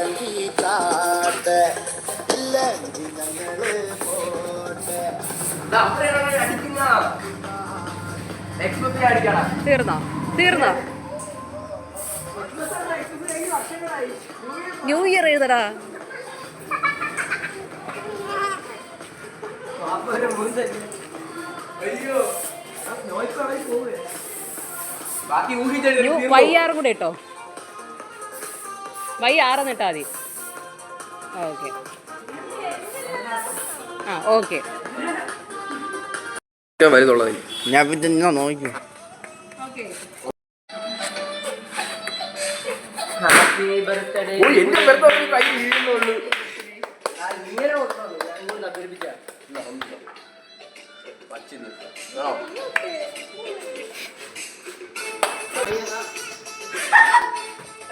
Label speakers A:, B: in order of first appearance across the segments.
A: തങ്ങിക്കാട്ടെ ഇല്ലെങ്കിൽ ഞങ്ങൾ പോട്ടെ.
B: തീർന്നോ? തീർന്നോ? ന്യൂ ഇയർ എഴുതടാ.
C: ബാക്കി
B: ന്യൂ
C: ഊഹിച്ചെടുത്ത്
B: വൈ ആറും കൂടെ ഇട്ടോ. വൈ ആറെന്ന് ഇട്ടാ മതി. ഓക്കെ. ആ ഓക്കെ.
A: ഞാൻ പിന്നെ നോക്കി.
D: ഹാപ്പി ബർത്ത്ഡേ
C: ഓ എന്റെ ബർത്ത്ഡേ കൈ വീഴുന്നുള്ളൂ
D: ഇങ്ങനെ കൊടുക്കണം ഞാൻ ഇങ്ങോട്ട് അഭ്യർത്ഥിക്കാം
E: രാജകോണിലെ മിന്നി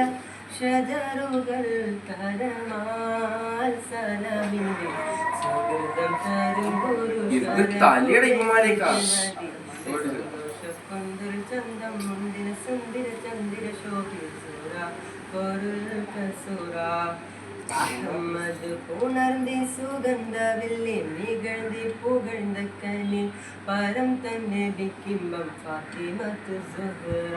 B: ഉം.
D: ഷജറുകൾ തരമാൽ സലമിന്റെ സുഹൃതം തരും
C: ഇത് തലയുടെ ഇവന്മാരേക്കാ.
D: കൊന്തിൽ ചന്തം മുന്തിര സുന്ദര ചന്ദിര ശോഭിൽ സുര പൊരുൾ കസുര മുഹമ്മദ് പുണർന്തി സുഗന്ധവില്ലേ നികഴ്ന്തി പുകഴ്ന്ന കനിൽ പരം തന്നെ ബിക്കിമ്പം ഫാത്തിമത്ത് സുഹറ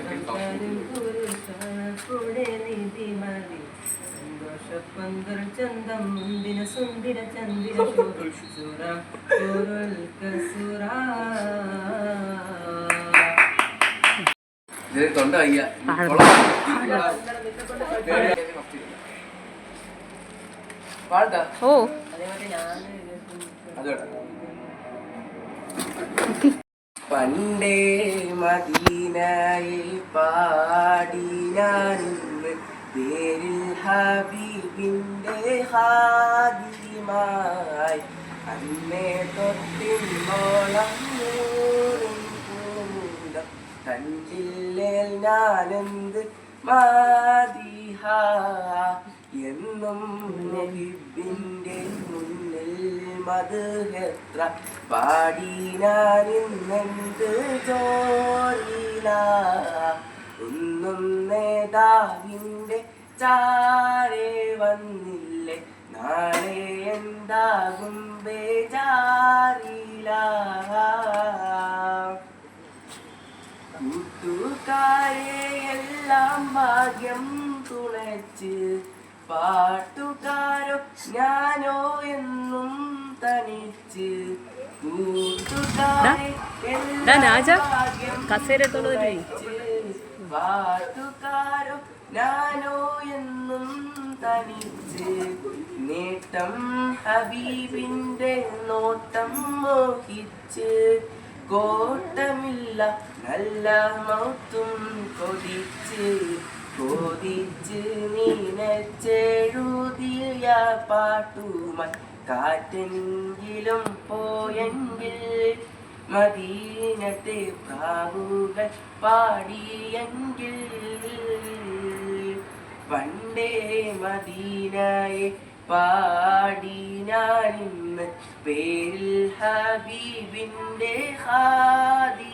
D: അയ്യോ ചന്തം മുന്തിന സുന്ദിര ചന്ദിര സുര പൊരുൾ കസുര
C: ഇത് തൊണ്ട വയ്യ പാട്ടാ?
B: ഓ.
C: അത് പണ്ടേ മദീനയിൽ പാടി ഞാനിന്ന് പേരിൽ ഹബീബിന്റെ ഹാദിമായി അന്നേ തൊട്ടിന്നോളം നൂറും പൂമുണ്ടം കണ്ടില്ലേൽ ഞാനെന്ത് മാതിഹ. എന്നും നബിബിന്റെ മുന്നിൽ മധുഹെത്ര എത്ര ജോലില ഒന്നും നേതാവിന്റെ ചാരെ വന്നില്ലേ? നാളെ എന്താകും കൂട്ടുകാരെ എല്ലാം ഭാഗ്യം തുണച്ച് പാട്ടുകാരോ ഞാനോ എന്നും
D: ഭാഗ്യം
B: കസേര എടുത്തോണ്ട്
D: പാട്ടുകാരോ ഞാനോ എന്നും തനിച്ച് നേട്ടം ഹബീബിന്റെ നോട്ടം മോഹിച്ച് കോട്ടമില്ല നല്ല മൗത്തും കൊതിച്ച് കൊതിച്ച് നീനച്ചെഴുതിയ പാട്ടുമായി കാറ്റെങ്കിലും പോയെങ്കിൽ മദീനത്തെ പ്രാവുകൾ പാടിയെങ്കിൽ
C: പണ്ടേ മദീനയെ പാടി ഞാനിന്ന് പേരിൽ ഹബീബിന്റെ ഹാദിമായി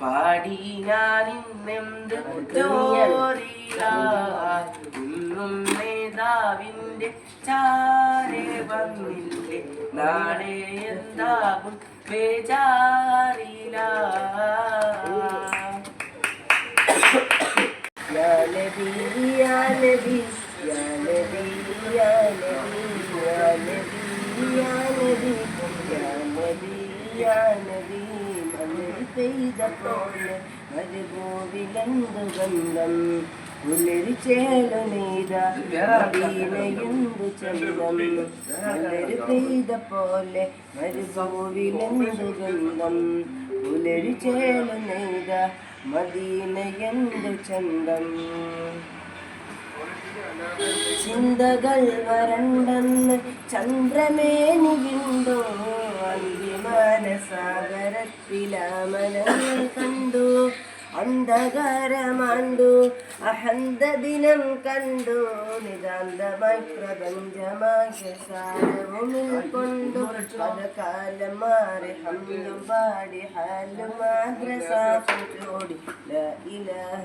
C: പാടി ഞാൻ ഇന്നെന്ത് ഇന്നും ചാരെ വന്നില്ലേ നാളെ എന്താകും ബേജാറില
D: Yeah, yeah, yeah, yeah. പെയ്ത പോലെ മരുഭൂവിലെന്തു ഗന്ധം? പുലരി ചേലു നെയ്ത മദീനയെന്തു ചന്തം മലർ പെയ്ത പോലെ മരുഭൂവിലെന്തു ഗന്ധം? പുലരി ചേലു നെയ്ത മദീനയെന്തു ചന്തം ചിന്തകൾ വരണ്ടെന്ന് ചന്ദ്രമേനിയുണ്ടോ അന്തിമാനസാഗരത്തിലാമലങ്ങൾ കണ്ടു അന്ധകാരമാണ്ടു അഹന്ത ദിനം കണ്ടു നിതാന്തമായി പ്രപഞ്ചമായി സാരവുമിൽ കൊണ്ടു പലകാലം മാറി ഹംദും പാടി ഹാലും മാദ്രസാഫും ചോടി. ഇലാഹ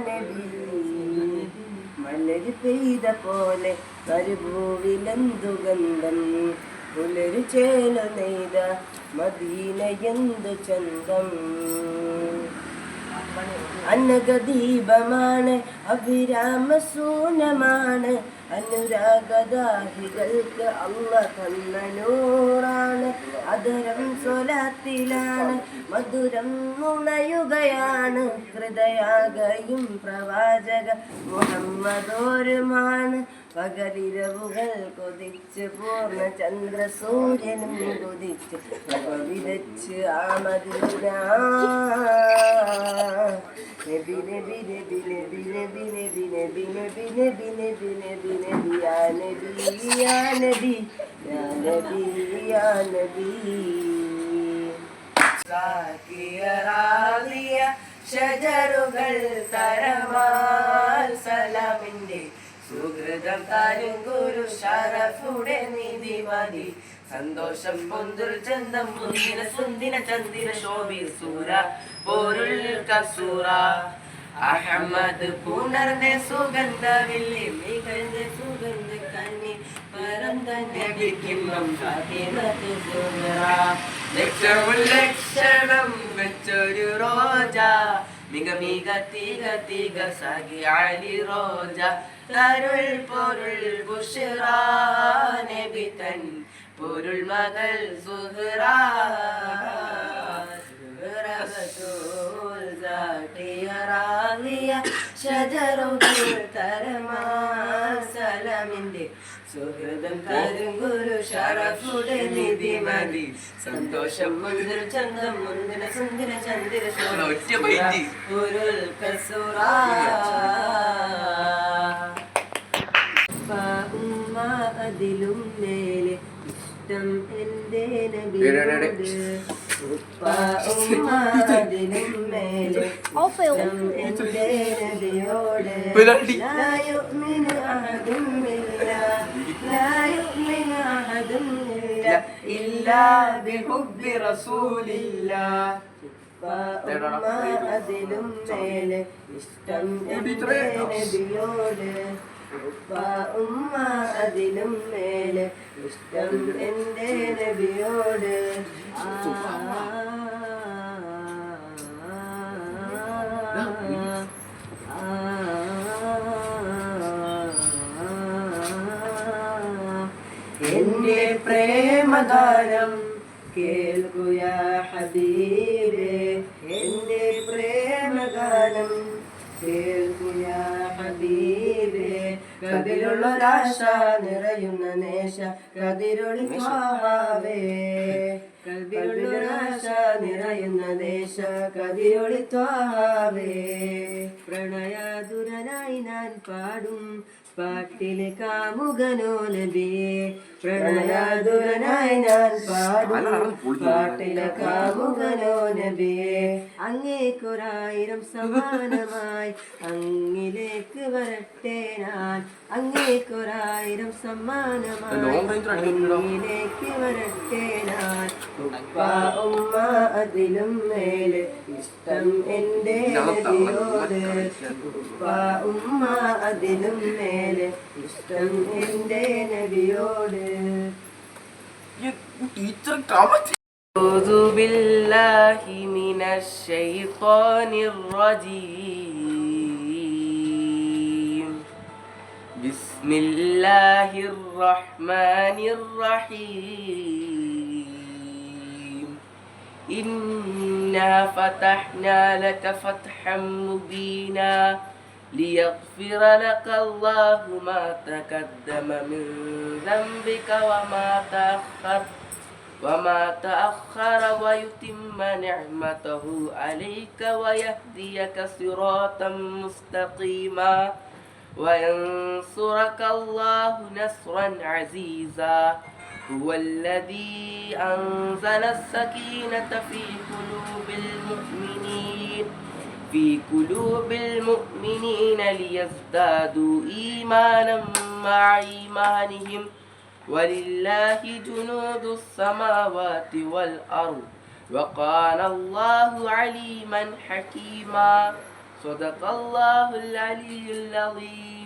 D: നബി. മലര് പെയ്ത പോലെ മരുഭൂവിലെന്തു ഗന്ധം പുലരു ചേലു നെയ്ത മദീനയെന്തു ചന്തം. അന്നഗദീപമാണ് അഭിരാമസൂനമാണ് അനുരാഗദാഹികൾക്ക് അല്ല തന്ന നൂറാണ് അധരം സ്വലാത്തിലാണ് മധുരം നുണയുകയാണ്. ഹൃദയാകയും പ്രവാചക മുഹമ്മദോരുമാണ്. പകലിരവുകൾ കൊതിച്ച് പൂർണ ചന്ദ്ര സൂര്യനും കൊതിച്ച് വിതച്ച് ആ നബി യാ നബി
C: സാക്കിയറാളിയ ഷജറുകൾ തരമാൽ സലാമിന്റെ സുഹൃതം ഗുരു ഷറഫുടെ നിധി മതി. സന്തോഷം പൊന്തുൽ ചന്തം മുന്തിന സുന്ദിന ചന്ദിന ശോഭി സൂര പോരുൾ കസൂറ. അഹമ്മദ് പുണർന്ന സുഗന്ധ വില്ലി മികഴ്ന്ന സുഗന്ധ കന്നി പരന്ത ലക്ഷവും ലക്ഷണം വെച്ചൊരു റോജ. மிக மிக தீக தீக சகி அலி ரோஜா தருள் பொருள் புஷ்ரா நெபிதன் பொருள் மகள் சுஹரா ரகசூல் ஜாட்டியரா സാട്ടിയറാളിയ ഷജറുകൾ തരമാ സലാമിന്റെ സുഹൃതം തരും ഗുരു ഷറഫുടെ നിധി മതി. സന്തോഷം മുന്തിര ചന്തം മുന്തിര സുന്ദര ചന്ദ്ര ഉരുൾ കസുറ.
D: അതിലും മേലെ ഇഷ്ടം എന്റെ നബിയോട്. ഉപ്പ ഉമ്മ അതിനും മേലെ എന്റെ നബിയോട് ലായുമിന് അഹദും ഇല്ല ലായുമിന് അഹദും
C: ഇല്ല ഇല്ല ബിഹുബി റസൂലില്ല
D: ഉമ്മ അതിലും മേലെ ഇഷ്ടം എന്റെ നബിയോട് ഉമ്മ അതിലും മേലെ ഇഷ്ടം എന്റെ നബിയോട്. എന്റെ പ്രേമഗാനം കേൾക്കുക ഹബീബേ. എന്റെ പ്രേമഗാനം കേൾക്കുക ഹബീബേ.
C: കതിരുള്ളൊരാശ നിറയുന്ന നേശ കതിരൊളി സ്വാഹാവേ. കതിരുള്ളൊരാശ നിറയുന്ന ദേശ കതിരൊളി ത്വാഹാവേ പ്രണയാതുരനായി ഞാൻ പാടും പാട്ടിലെ കാമുകനോ നബിയെ പ്രണയാതുരനായി ഞാൻ പാടും. പാട്ടിലെ കാമുകനോ നബിയെ അങ്ങേക്കൊരായിരം സമ്മാനമായി അങ്ങിലേക്ക് വരട്ടെ ഞാൻ. അങ്ങേക്കൊരായിരം സമ്മാനമായി അങ്ങിലേക്ക് വരട്ടെ ഞാൻ. ഉപ്പ ഉമ്മ അതിലും മേലെ ഇഷ്ടം എന്റെ നബിയോട്. ഉപ്പ ഉമ്മ അതിലും മേലെ ഇഷ്ടം എന്റെ നബിയോട്. أعوذ بالله من الشيطان الرجيم. بسم الله الرحمن الرحيم. إنا فتحنا لك فتحا مبينا. ليغفر لك الله ما تقدم من ذنبك وما تأخر وما تأخر ويتم نعمته عليك ويهديك صراطا مستقيما وينصرك الله نصرا عزيزا. هو الذي أنزل السكينة في قلوب المؤمنين في قلوب المؤمنين ليزدادوا إيمانا مع إيمانهم. ولله جنود السماوات والأرض. وقال الله عليما حكيما. صدق الله العلي العظيم.